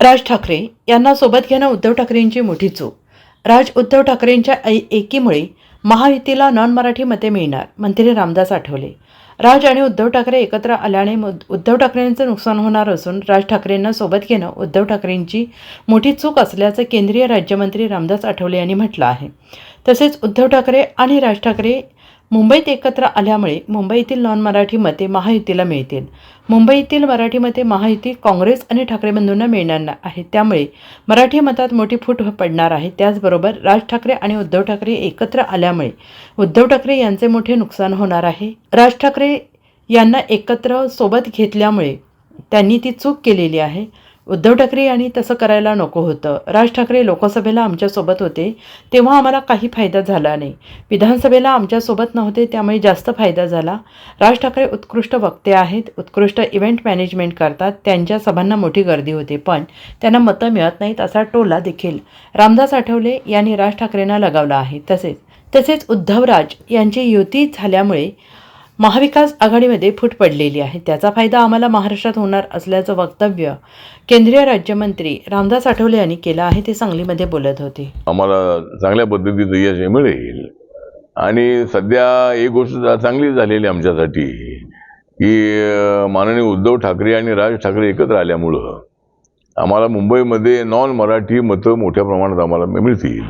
राज ठाकरे यांना सोबत घेणं उद्धव ठाकरेंची मोठी चूक. राज उद्धव ठाकरेंच्या ऐ एकीमुळे महायुतीला नॉन मराठी मते मिळणार मंत्री रामदास आठवले. राज आणि उद्धव ठाकरे एकत्र आल्याने उद्धव ठाकरेंचं नुकसान होणार असून राज ठाकरेंना सोबत घेणं उद्धव ठाकरेंची मोठी चूक असल्याचं केंद्रीय राज्यमंत्री रामदास आठवले यांनी म्हटलं आहे. तसेच उद्धव ठाकरे आणि राज ठाकरे मुंबईत एकत्र आल्यामुळे मुंबईतील नॉन मराठी मते महायुतीला मिळतील. मुंबईतील मराठी मते महायुती काँग्रेस आणि ठाकरे बंधूंना मिळणार ना- त्यामुळे मराठी मतात मोठी फूट पडणार आहे. त्याचबरोबर राज ठाकरे आणि उद्धव ठाकरे एकत्र आल्यामुळे उद्धव ठाकरे यांचे मोठे नुकसान होणार आहे. राज ठाकरे यांना एकत्र सोबत घेतल्यामुळे त्यांनी ती चूक केलेली आहे. उद्धव ठाकरे यांनी तसं करायला नको होतं. राज ठाकरे लोकसभेला आमच्यासोबत होते तेव्हा आम्हाला काही फायदा झाला नाही. विधानसभेला आमच्यासोबत नव्हते त्यामुळे जास्त फायदा झाला. राज ठाकरे उत्कृष्ट वक्ते आहेत उत्कृष्ट इव्हेंट मॅनेजमेंट करतात त्यांच्या सभांना मोठी गर्दी होते पण त्यांना मतं मिळत नाहीत असा टोला देखील रामदास आठवले यांनी राज ठाकरेंना लगावला आहे. तसेच तसेच उद्धवराज यांची युती झाल्यामुळे महाविकास आघाडीमध्ये फूट पडलेली आहे. त्याचा फायदा आम्हाला महाराष्ट्रात होणार असल्याचं वक्तव्य केंद्रीय राज्यमंत्री रामदास आठवले यांनी केलं आहे ते सांगलीमध्ये बोलत होते. आम्हाला चांगल्या पद्धतीचं यश मिळेल. आणि सध्या एक गोष्ट चांगली झालेली आमच्यासाठी की माननीय उद्धव ठाकरे आणि राज ठाकरे एकत्र आल्यामुळं आम्हाला मुंबईमध्ये नॉन मराठी मतं मोठ्या प्रमाणात आम्हाला मिळतील.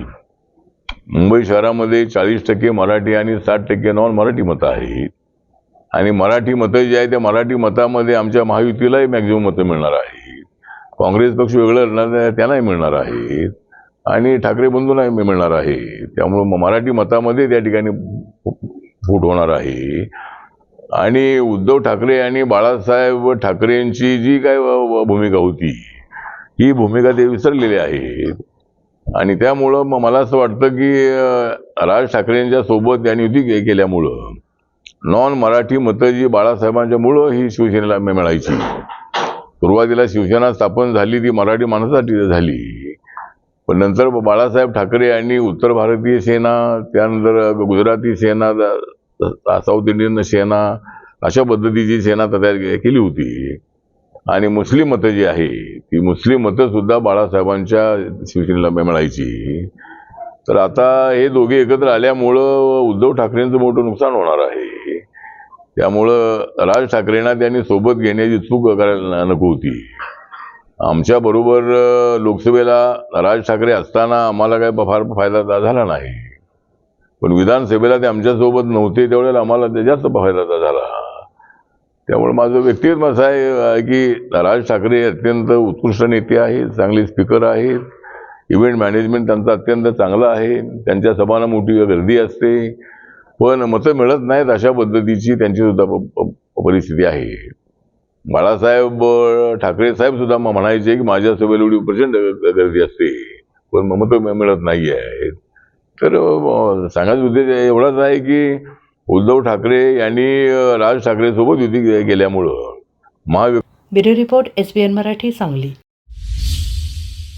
मुंबई शहरामध्ये चाळीस टक्के मराठी आणि साठ टक्के नॉन मराठी मतं आहेत. आणि मराठी मतं जी आहे त्या मराठी मतामध्ये आमच्या महायुतीलाही मॅक्झिमम मतं मिळणार आहेत. काँग्रेस पक्ष वेगळं लढणार आहे, त्यांनाही मिळणार आहेत. आणि ठाकरे बंधूंनाही मिळणार आहे त्यामुळं मराठी मतामध्ये त्या ठिकाणी फूट होणार आहे. आणि उद्धव ठाकरे आणि बाळासाहेब ठाकरेंची जी काय भूमिका होती ही भूमिका ते विसरलेली आहेत. आणि त्यामुळं मग मला असं वाटतं की राज ठाकरेंच्या सोबत त्यांनी युती केल्यामुळं नॉन मराठी मतं जी बाळासाहेबांच्या मुळं ही शिवसेनेला मिळायची. सुरुवातीला शिवसेना स्थापन झाली ती मराठी माणसासाठी झाली. पण नंतर बाळासाहेब ठाकरे यांनी उत्तर भारतीय सेना त्यानंतर गुजराती सेना साऊथ इंडियन सेना अशा पद्धतीची सेना तयार केली होती. आणि मुस्लिम मतं जी आहे ती मुस्लिम मतं सुद्धा बाळासाहेबांच्या शिवसेनेला मिळायची. तर आता हे दोघे एकत्र आल्यामुळं उद्धव ठाकरेंचं मोठं नुकसान होणार आहे. त्यामुळं राज ठाकरेंना त्यांनी सोबत घेण्याची चूक करायला नको होती. आमच्या बरोबर लोकसभेला राज ठाकरे असताना आम्हाला काय फार फायदा झाला नाही. पण विधानसभेला ते आमच्यासोबत नव्हते त्यावेळेला आम्हाला ते जास्त फायदा झाला. त्यामुळे माझं व्यक्तिगत मत असं आहे की राज ठाकरे अत्यंत उत्कृष्ट नेते आहेत चांगले स्पीकर आहेत. इव्हेंट मॅनेजमेंट त्यांचा अत्यंत चांगला आहे. त्यांच्या सभांना मोठी गर्दी असते. पण मतं मिळत नाहीत अशा पद्धतीची त्यांची सुद्धा परिस्थिती आहे. बाळासाहेब ठाकरे साहेब सुद्धा म्हणायचे की माझ्या सभेला एवढी प्रचंड गर्दी असते. पण म- मतं मिळत नाही आहेत तर सांगायचं उद्देश एवढाच आहे की उद्धव ठाकरे यांनी राज ठाकरे सोबत युती केल्यामुळं महावि bureau report S B N Marathi Sangli.